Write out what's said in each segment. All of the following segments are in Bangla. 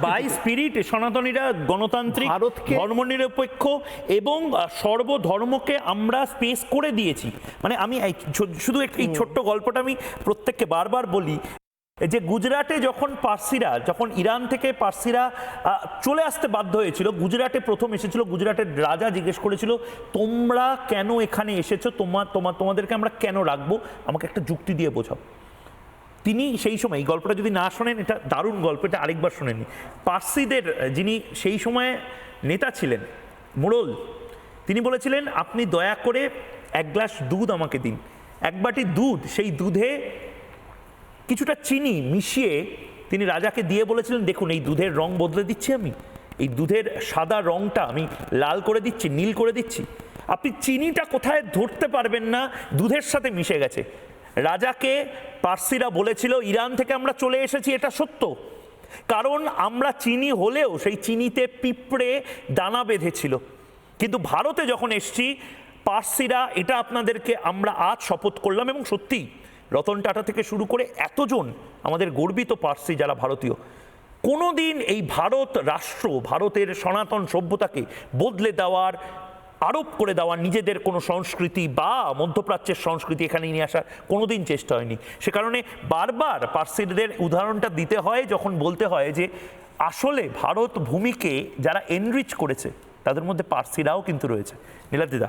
বাই স্পিরিট সনাতনীরা গণতান্ত্রিক ভারতকে- ধর্মনিরপেক্ষ এবং সর্বধর্মকে আমরা স্পেস করে দিয়েছি। মানে আমি শুধু একটু এই ছোট্ট গল্পটা আমি প্রত্যেককে বারবার বলি যে গুজরাটে যখন পার্সিরা যখন ইরান থেকে পার্সিরা চলে আসতে বাধ্য হয়েছিল গুজরাটে প্রথম এসেছিল গুজরাটের রাজা জিজ্ঞেস করেছিল তোমরা কেন এখানে এসেছ? তোমার তোমার তোমাদেরকে আমরা কেন রাখব? আমাকে একটা যুক্তি দিয়ে বোঝাও। তিনি সেই সময়, এই গল্পটা যদি না শোনেন, এটা দারুণ গল্প, এটা আরেকবার শোনেনি। পার্সিদের যিনি সেই সময়ে নেতা ছিলেন মোড়ল তিনি বলেছিলেন, আপনি দয়া করে এক গ্লাস দুধ আমাকে দিন। এক বাটি দুধ, সেই দুধে কিছুটা চিনি মিশিয়ে তিনি রাজাকে দিয়ে বলেছিলেন, দেখুন, এই দুধের রং বদলে দিচ্ছি আমি। এই দুধের সাদা রংটা আমি লাল করে দিচ্ছি, নীল করে দিচ্ছি। আপনি চিনিটা কোথায় ধরতে পারবেন না? দুধের সাথে মিশে গেছে। রাজাকে পার্সিরা বলেছিল, ইরান থেকে আমরা চলে এসেছি, এটা সত্য। কারণ আমরা চিনি হলেও সেই চিনিতে পিঁপড়ে দানা বেঁধেছিল। কিন্তু ভারতে যখন এসছি, পার্সিরা এটা আপনাদেরকে আমরা আজ শপথ করলাম এবং সত্যি, রতন টাটা থেকে শুরু করে এতজন আমাদের গর্বিত পার্সি যারা ভারতীয়। কোনোদিন এই ভারত রাষ্ট্র, ভারতের সনাতন সভ্যতাকে বদলে দেওয়ার আরোপ করে দেওয়া নিজেদের কোনো সংস্কৃতি বা মধ্যপ্রাচ্যের সংস্কৃতি এখানে নিয়ে আসার কোনো দিন চেষ্টা হয়নি। সে কারণে বারবার পার্সিদের উদাহরণটা দিতে হয়, যখন বলতে হয় যে, আসলে ভারত ভূমিকে যারা এনরিচ করেছে, তাদের মধ্যে পার্সিরাও কিন্তু রয়েছে। নীলাদিদা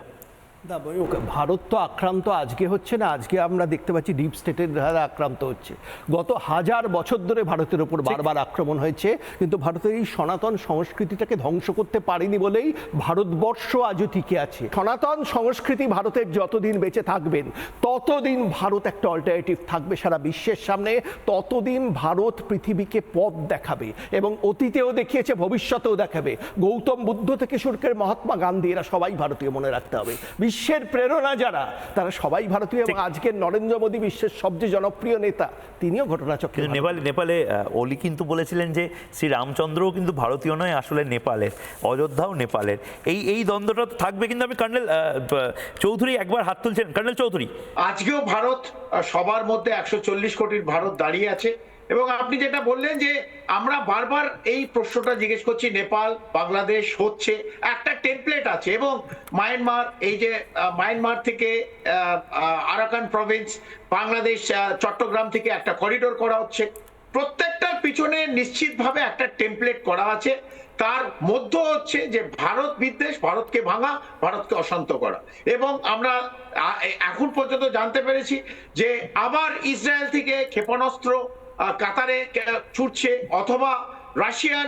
ভারত তো আক্রান্ত আজকে হচ্ছে না আজকে আমরা দেখতে পাচ্ছি ডিপ স্টেটের দ্বারা আক্রান্ত হচ্ছে। গত হাজার বছর ধরে ভারতের উপর বারবার আক্রমণ হয়েছে কিন্তু ভারতের এই সনাতন সংস্কৃতিটাকে ধ্বংস করতে পারেনি বলেই ভারতবর্ষ আজও টিকে আছে। সনাতন সংস্কৃতি ভারতের যতদিন বেঁচে থাকবেন ততদিন ভারত একটা অল্টারনেটিভ থাকবে সারা বিশ্বের সামনে ততদিন ভারত পৃথিবীকে পথ দেখাবে এবং অতীতেও দেখিয়েছে ভবিষ্যতেও দেখাবে। গৌতম বুদ্ধ থেকে শুরু করে মহাত্মা গান্ধী এরা সবাই ভারতীয় মনে রাখতে হবে। বিশ্বের প্রেরণা যারা তারা সবাই ভারতীয় এবং আজকের নরেন্দ্র মোদী বিশ্বের সবচেয়ে জনপ্রিয় নেতা তিনিও ঘটনাচক্রে কিন্তু নেপালে নেপালে ওলি কিন্তু বলেছিলেন যে শ্রী রামচন্দ্রও কিন্তু ভারতীয় নয় আসলে নেপালের অযোধ্যাও নেপালের। এই এই দ্বন্দ্বটা তো থাকবে কিন্তু আমি কর্নেল আহ, চৌধুরী একবার হাত তুলছেন। কর্নেল চৌধুরী। আজকেও ভারত সবার মধ্যে একশো চল্লিশ কোটির ভারত দাঁড়িয়ে আছে। এবং আপনি যেটা বললেন যে আমরা বারবার এই প্রশ্নটা জিজ্ঞেস করছি, নেপাল, বাংলাদেশ হচ্ছে, একটা টেমপ্লেট আছে এবং মায়ানমার, এই যে মায়ানমার থেকে আরাকান প্রভিন্স বাংলাদেশ চট্টগ্রাম থেকে একটা করিডোর করা হচ্ছে। প্রত্যেকটার পিছনে নিশ্চিতভাবে একটা টেমপ্লেট করা আছে। তার মধ্য হচ্ছে যে ভারত বিদ্বেষ, ভারতকে ভাঙা, ভারতকে অশান্ত করা। এবং আমরা এখন পর্যন্ত জানতে পেরেছি যে আবার ইসরায়েল থেকে ক্ষেপণাস্ত্র কাতারে ছুটছে, অথবা রাশিয়ান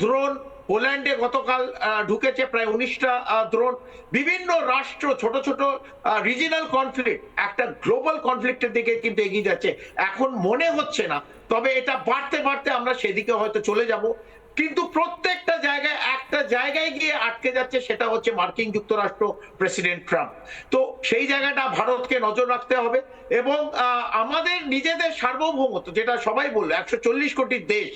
দ্রোন পোল্যান্ডে গতকাল ঢুকেছে প্রায় উনিশটা দ্রোন বিভিন্ন রাষ্ট্র, ছোট ছোট রিজিনাল কনফ্লিক্ট একটা গ্লোবাল কনফ্লিক্টের দিকে কিন্তু এগিয়ে যাচ্ছে। এখন মনে হচ্ছে না, তবে এটা বাড়তে বাড়তে আমরা সেদিকে হয়তো চলে যাব। কিন্তু প্রত্যেকটা জায়গায় গিয়ে আটকে যাচ্ছে সেটা হচ্ছে মার্কিন যুক্তরাষ্ট্র প্রেসিডেন্ট ট্রাম্প। তো সেই জায়গাটা ভারতকে নজর রাখতে হবে এবং আমাদের নিজেদের সার্বভৌমত্ব, যেটা সবাই বলল, একশো চল্লিশ কোটির দেশ,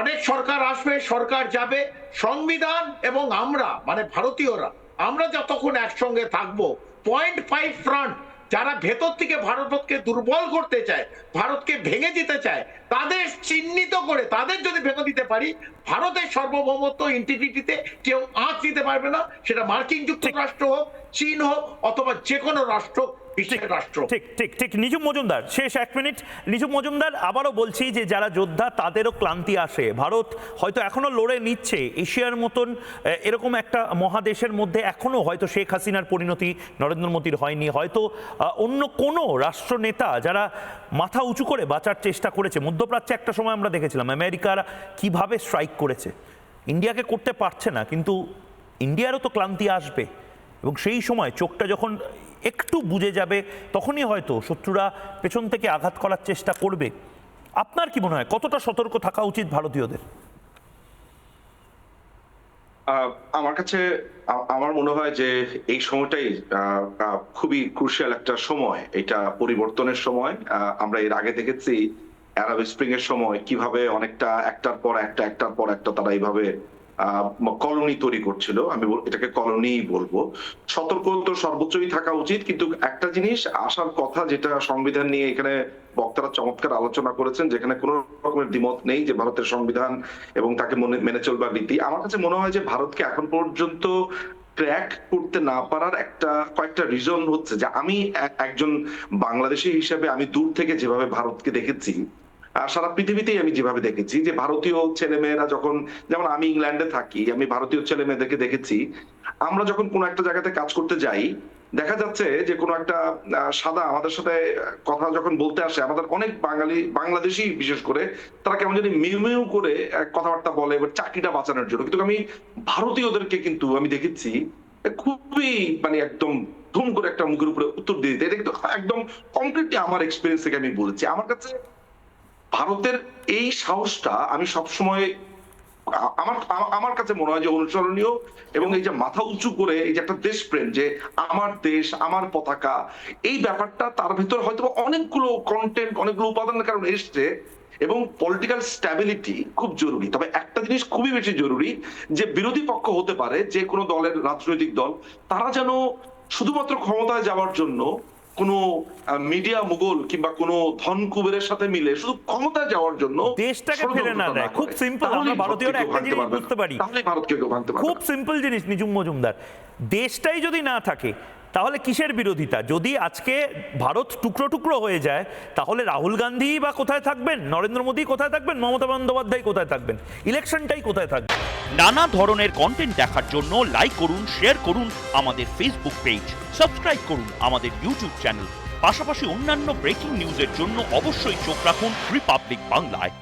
অনেক সরকার আসবে, সরকার যাবে, সংবিধান এবং আমরা মানে ভারতীয়রা, আমরা যতক্ষণ একসঙ্গে থাকব, পয়েন্ট ফাইভ ফ্রন্ট, যারা ভেতর থেকে ভারতকে দুর্বল করতে চায়, ভারতকে ভেঙে দিতে চায়, তাদের চিহ্নিত করে তাদের যদি ভেঙে দিতে পারি ভারতের সার্বভৌমত্ব ইন্টিগ্রিটিতে কেউ আঁচ দিতে পারবে না। সেটা মার্কিন যুক্তরাষ্ট্র হোক চীন হোক অথবা যে কোনো রাষ্ট্র। ঠিক ঠিক ঠিক। নিজুম মজুমদার শেষ এক মিনিট। নিজুম মজুমদার আবারও বলছি যে যারা যোদ্ধা তাদেরও ক্লান্তি আসে। ভারত হয়তো এখনও লড়ে নিচ্ছে। এশিয়ার মতন এরকম একটা মহাদেশের মধ্যে এখনও হয়তো শেখ হাসিনার পরিণতি নরেন্দ্র মোদীর হয়নি। হয়তো অন্য কোনো রাষ্ট্রনেতা যারা মাথা উঁচু করে বাঁচার চেষ্টা করেছে মধ্যপ্রাচ্যে একটা সময় আমরা দেখেছিলাম আমেরিকারা কীভাবে স্ট্রাইক করেছে। ইন্ডিয়াকে করতে পারছে না, কিন্তু ইন্ডিয়ারও তো ক্লান্তি আসবে। এবং সেই সময় চোখটা যখন একটু বুঝে যাবে, তখনই হয়তো শত্রুরা পেছন থেকে আঘাত করার চেষ্টা করবে। আপনার কি মনে হয়, কতটা সতর্ক থাকা উচিত ভারতীয়দের? আমার কাছে আমার মনে হয় যে এই সময়টাই খুবই ক্রুশিয়াল একটা সময়, এটা পরিবর্তনের সময়। আমরা এর আগে দেখেছি অ্যারাব স্প্রিং এর সময় কীভাবে অনেকটা একটার পর একটা, একটার পর একটা তারা এইভাবে কলোনি তৈরি করছিল। আমি এটাকে কলোনিই বলব। সতর্ক তো সর্বোচ্চই থাকা উচিত, কিন্তু একটা জিনিস, আসার কথা যেটা সংবিধান নিয়ে এখানে বক্তারা চমৎকার আলোচনা করেছেন, যেখানে কোনো রকমের দ্বিমত নেই যে ভারতের সংবিধান এবং তাকে মনে চলবার রীতি। আমার কাছে মনে হয় যে ভারতকে এখন পর্যন্ত ট্র্যাক করতে না পারার একটা, কয়েকটা রিজন হচ্ছে যে আমি এক- একজন বাংলাদেশি হিসেবে আমি দূর থেকে যেভাবে ভারতকে দেখেছি সারা পৃথিবীতেই আমি যেভাবে দেখেছি যে ভারতীয় ছেলেমেয়েরা যখন, যেমন আমি ইংল্যান্ডে থাকি, আমি ভারতীয় ছেলে মেয়েদেরকে দেখেছি, আমরা যখন কোনো একটা জায়গাতে কাজ করতে যাই, দেখা যাচ্ছে যে কোনো একটা সাদা আমাদের সাথে কথা যখন বলতে আসে, আমাদের অনেক বাঙালি, বাংলাদেশি বিশেষ করে, তারা কেমন জানি মিউ মিউ করে কথাবার্তা বলে এবার চাকরিটা বাঁচানোর জন্য। কিন্তু আমি ভারতীয়দেরকে কিন্তু আমি দেখেছি খুবই মানে একদম ধুম করে একটা মুখের উপরে উত্তর দিয়ে দিতে। এটা কিন্তু একদম কমপ্লিটলি আমার এক্সপিরিয়েন্স থেকে আমি বলেছি। আমার কাছে ভারতের এই সাহসটা আমি সবসময়, আমার আমার কাছে মনে হয় যে অনুসরণীয় এবং এই যে মাথা উঁচু করে এই যে একটা দেশপ্রেম যে আমার দেশ, আমার পতাকা, এই ব্যাপারটা তার ভিতর হয়তো অনেকগুলো কন্টেন্ট অনেকগুলো উপাদানের কারণে এসছে এবং পলিটিক্যাল স্ট্যাবিলিটি খুব জরুরি। তবে একটা জিনিস খুবই বেশি জরুরি যে বিরোধী পক্ষ হতে পারে যে কোনো দলের রাজনৈতিক দল, তারা যেন শুধুমাত্র ক্ষমতায় যাওয়ার জন্য কোনো মিডিয়া মুঘল কিংবা কোনো ধন কুবেরের সাথে মিলে শুধু ক্ষমতা যাওয়ার জন্য দেশটাকে ফেলে না দেয়। খুব সিম্পল আমরা ভারতীয়রা একটা জিনিস বুঝতে পারি। তাহলে ভারতকে কেউ ভাঙতে পারবে খুব সিম্পল জিনিস নিজুম মজুমদার দেশটাই যদি না থাকে তাহলে কিসের বিরোধিতা? যদি আজকে ভারত টুকরো টুকরো হয়ে যায়, তাহলে রাহুল গান্ধী বা কোথায় থাকবেন? নরেন্দ্র মোদী কোথায় থাকবেন? মমতা বন্দ্যোপাধ্যায় কোথায় থাকবেন? ইলেকশনটাই কোথায় থাকবে? নানা ধরনের কন্টেন্ট দেখার জন্য লাইক করুন শেয়ার করুন আমাদের ফেসবুক পেজ সাবস্ক্রাইব করুন আমাদের ইউটিউব চ্যানেল পাশাপাশি অন্যান্য ব্রেকিং নিউজের জন্য অবশ্যই চোখ রাখুন রিপাবলিক বাংলায়